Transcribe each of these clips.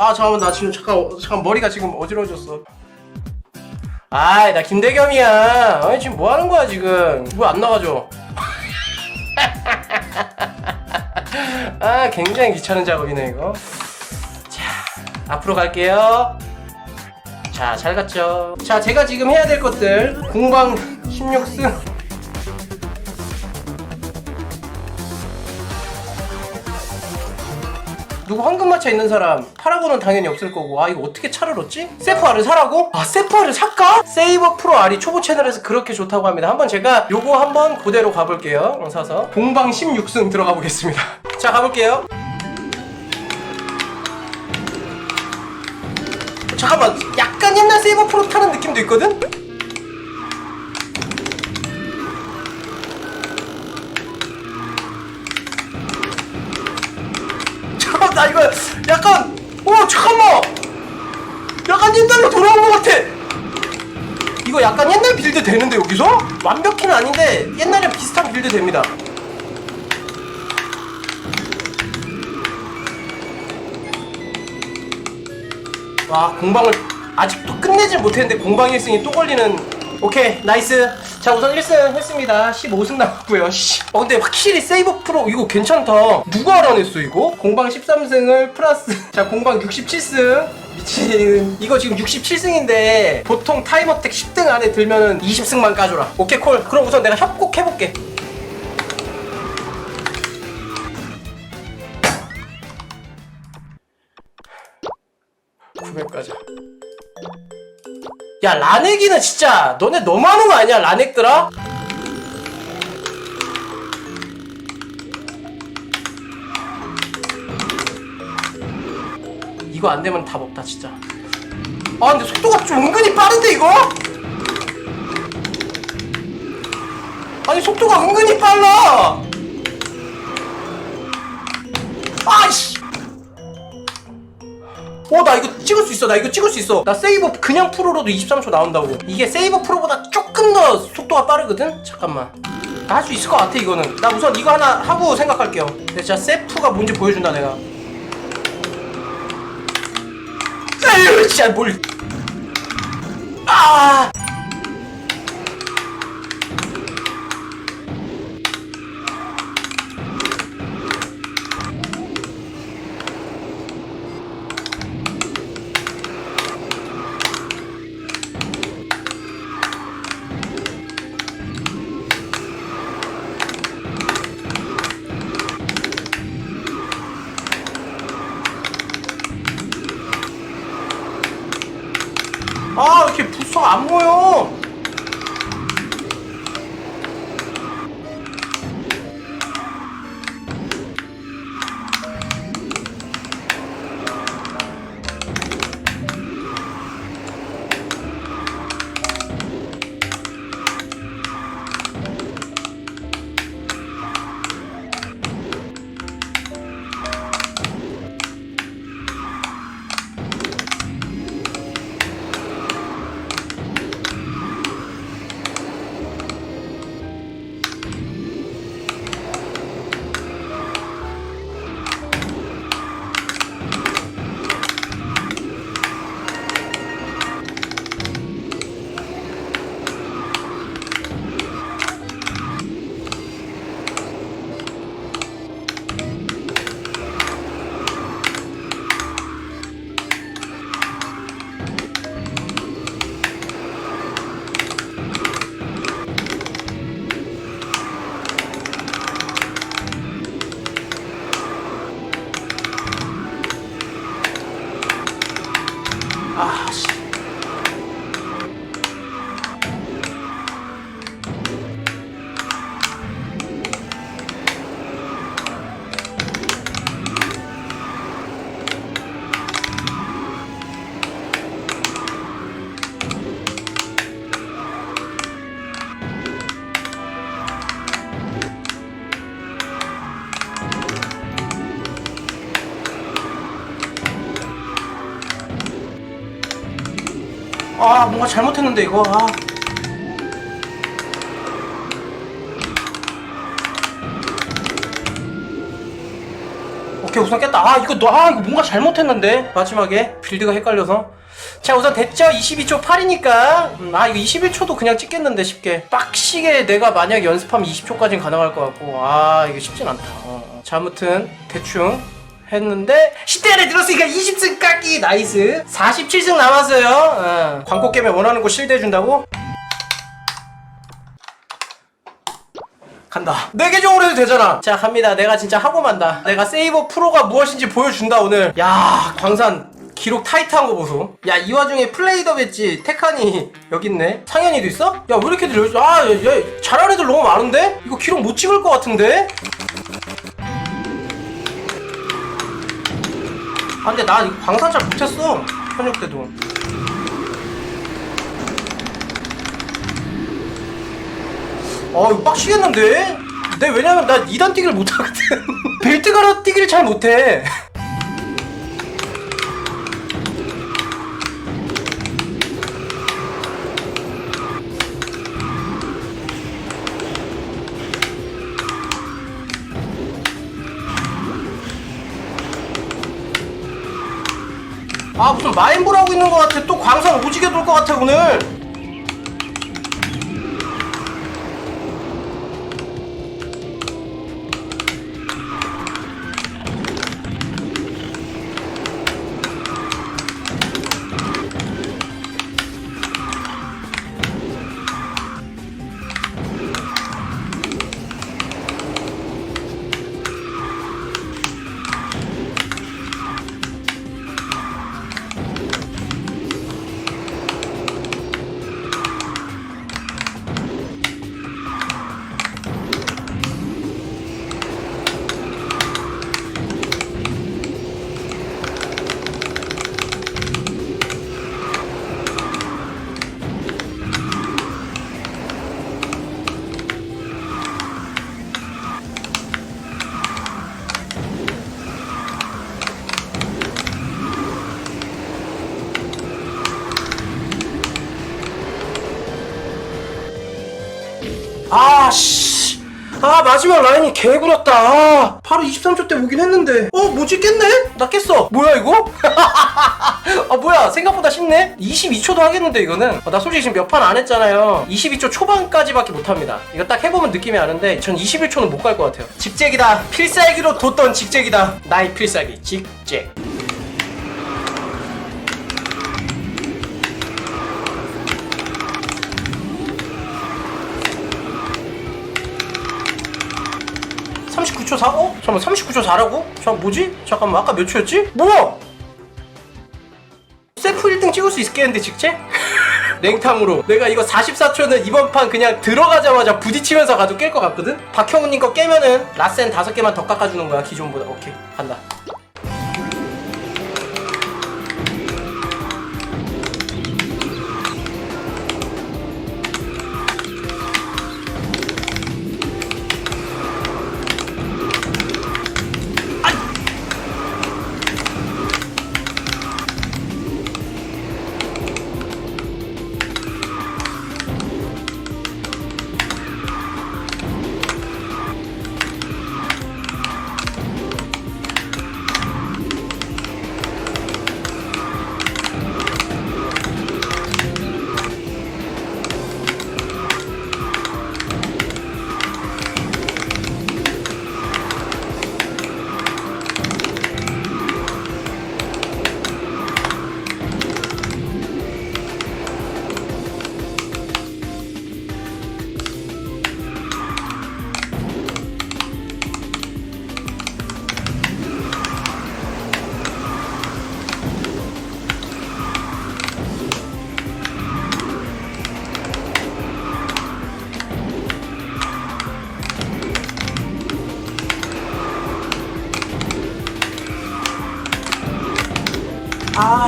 아 잠깐만 나 지금 잠깐 어, 잠깐 머리가 지금 어지러워졌어. 아이 나 김대겸이야. 아니 지금 뭐 하는 거야 지금? 왜 안 나가죠? 아 굉장히 귀찮은 작업이네 이거. 자 앞으로 갈게요. 자 잘 갔죠. 자 제가 지금 해야 될 것들 공방 16승. 누구 황금마차 있는 사람 파라고는 당연히 없을 거고 아 이거 어떻게 차를 얻지? 세프알을 사라고? 아 세프알을 살까? 세이버 프로 알이 초보 채널에서 그렇게 좋다고 합니다 한번 제가 요거 한번 그대로 가볼게요 어, 사서 공방 16승 들어가 보겠습니다 자 가볼게요 잠깐만 약간 옛날 세이버 프로 타는 느낌도 있거든? 나 이거 약간 어 잠깐만! 약간 옛날로 돌아온 것 같아! 이거 약간 옛날 빌드 되는데 여기서? 완벽히는 아닌데 옛날에 비슷한 빌드 됩니다. 와 공방을 아직도 끝내질 못했는데 공방 1승이 또 걸리는. 오케이 나이스 자 우선 1승 했습니다. 15승 남았고요. 씨. 어 근데 확실히 세이버 프로 이거 괜찮다. 누가 알아냈어 이거? 공방 13승을 플러스. 자 공방 67승. 미친. 이거 지금 67승인데 보통 타임어택 10등 안에 들면은 20승만 까줘라. 오케이 콜. 그럼 우선 내가 협곡해볼게. 가자 야 라넥이는 진짜 너네 너무하는 거 아니야 라넥들아? 이거 안 되면 답 없다 진짜 아 근데 속도가 좀 은근히 빠른데 이거? 아니 속도가 은근히 빨라 아이씨 어, 나 이거 찍을 수 있어. 나 이거 찍을 수 있어. 나 세이버 그냥 프로로도 23초 나온다고. 이게 세이버 프로보다 조금 더 속도가 빠르거든? 잠깐만. 나할수 있을 것 같아, 이거는. 나 우선 이거 하나 하고 생각할게요. 근데 진짜 세프가 뭔지 보여준다, 내가. 에휴, 진짜 뭘. 아! 아, 안 모여. 아 뭔가 잘못했는데 이거. 아. 오케이 우선 깼다. 아 이거 너, 아 이거 뭔가 잘못했는데 마지막에. 빌드가 헷갈려서. 자 우선 됐죠 22초 8이니까. 음, 아 이거 21초도 그냥 찍겠는데 쉽게. 빡시게 내가 만약 연습하면 20초까지는 가능할 것 같고. 아 이거 쉽진 않다. 어, 어. 자 아무튼 대충 했는데 10대 안에 들었으니까 20승 깎기 나이스 47승 남았어요 어. 광고 게임에 원하는 거 실드 해준다고? 간다. 내 계정으로 해도 되잖아. 자, 갑니다. 내가 진짜 하고 만다. 내가 세이버 프로가 무엇인지 보여준다, 오늘. 야, 광산. 기록 타이트한 거 보소. 야, 이 와중에 플레이더 뵀지 테칸이 여기 있네. 상현이도 있어? 야, 왜 이렇게 들려? 아, 야, 야, 잘하는 애들 너무 많은데? 이거 기록 못 찍을 것 같은데? 아, 근데 나 광산 잘 못했어. 현역 때도. 어 이거 빡치겠는데? 내 왜냐면 나 2단 뛰기를 못하거든 벨트 갈아 뛰기를 잘 못해 아 무슨 마인볼 하고 있는 것 같아. 또 광산 오지게 돌 것 같아 오늘 아, 씨. 아, 마지막 라인이 개구렸다. 아, 바로 23초 때 오긴 했는데. 어, 뭐지, 깼네? 나 깼어. 뭐야, 이거? 아, 뭐야. 생각보다 쉽네? 22초도 하겠는데, 이거는. 어, 나 솔직히 지금 몇 판 안 했잖아요. 22초 초반까지밖에 못합니다. 이거 딱 해보면 느낌이 아는데, 전 21초는 못 갈 것 같아요. 직잭이다. 필살기로 뒀던 직잭이다. 나의 필살기, 직잭. 삼십구 초 4? 어? 잠깐만 39초 4라고? 잠깐 뭐지? 잠깐만 아까 몇 초였지? 뭐야? 세프 1등 찍을 수 있겠는데 직제? 냉탕으로 내가 이거 44초는 이번 판 그냥 들어가자마자 부딪히면서 가도 깰 것 같거든? 박형우님 거 깨면은 라센 5개만 더 깎아주는 거야 기존보다 오케이 간다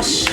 아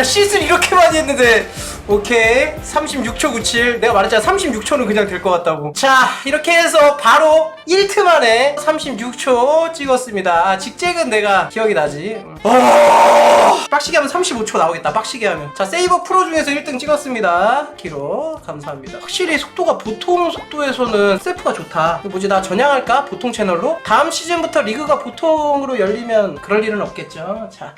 야 시술 이렇게 많이 했는데. 오케이. 36초 97 내가 말했잖아. 36초는 그냥 될 것 같다고. 자 이렇게 해서 바로 1트 만에 36초 찍었습니다. 아, 직책은 내가 기억이 나지. 어... 빡시게 하면 35초 나오겠다. 빡시게 하면. 자 세이버 프로 중에서 1등 찍었습니다. 기록. 감사합니다. 확실히 속도가 보통 속도에서는 세프가 좋다. 뭐지 나 전향할까? 보통 채널로? 다음 시즌부터 리그가 보통으로 열리면 그럴 일은 없겠죠. 자